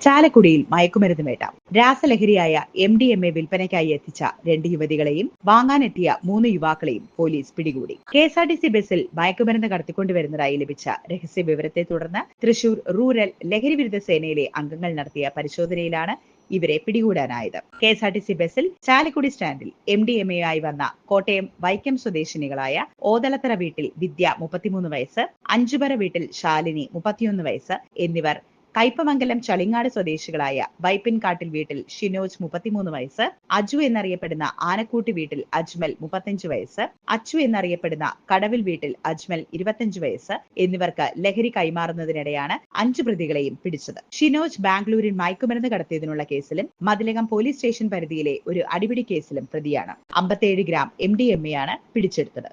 ചാലക്കുടിയിൽ മയക്കുമരുന്ന് വേട്ട. രാസലഹരിയായ എം ഡി എം എ വിൽപ്പനയ്ക്കായി എത്തിച്ച രണ്ട് യുവതികളെയും വാങ്ങാനെത്തിയ മൂന്ന് യുവാക്കളെയും പോലീസ് പിടികൂടി. K S R T C ബസ്സിൽ മയക്കുമരുന്ന് കടത്തിക്കൊണ്ടുവരുന്നതായി ലഭിച്ച രഹസ്യ വിവരത്തെ തുടർന്ന് തൃശൂർ റൂറൽ ലഹരി വിരുദ്ധ സേനയിലെ അംഗങ്ങൾ നടത്തിയ പരിശോധനയിലാണ് ഇവരെ പിടികൂടാനായത്. K S R T C ബസ്സിൽ ചാലക്കുടി സ്റ്റാൻഡിൽ എം ഡി എം എയായി വന്ന കോട്ടയം വൈക്കം സ്വദേശിനികളായ ഓതലത്തറ വീട്ടിൽ വിദ്യ മുപ്പത്തിമൂന്ന് വയസ്സ് അഞ്ചുപറ വീട്ടിൽ ശാലിനി മുപ്പത്തിയൊന്ന് വയസ്സ് എന്നിവർ കയ്പമംഗലം ചളിങ്ങാട് സ്വദേശികളായ വൈപ്പിൻകാട്ടിൽ വീട്ടിൽ ഷിനോജ് മുപ്പത്തിമൂന്ന് വയസ്സ് അജു എന്നറിയപ്പെടുന്ന ആനക്കൂട്ടി വീട്ടിൽ അജ്മൽ മുപ്പത്തഞ്ച് വയസ്സ് അച്ചു എന്നറിയപ്പെടുന്ന കടവിൽ വീട്ടിൽ അജ്മൽ ഇരുപത്തഞ്ച് വയസ്സ് എന്നിവർക്ക് ലഹരി കൈമാറുന്നതിനിടെയാണ് അഞ്ചു പ്രതികളെയും പിടിച്ചത്. ഷിനോജ് ബാംഗ്ലൂരിൽ മയക്കുമരുന്ന് കടത്തിയതിനുള്ള കേസിലും മതിലകം പോലീസ് സ്റ്റേഷൻ പരിധിയിലെ ഒരു അടിപിടി കേസിലും പ്രതിയാണ്. അമ്പത്തേഴ് ഗ്രാം എം ഡി എം പിടിച്ചെടുത്തത്.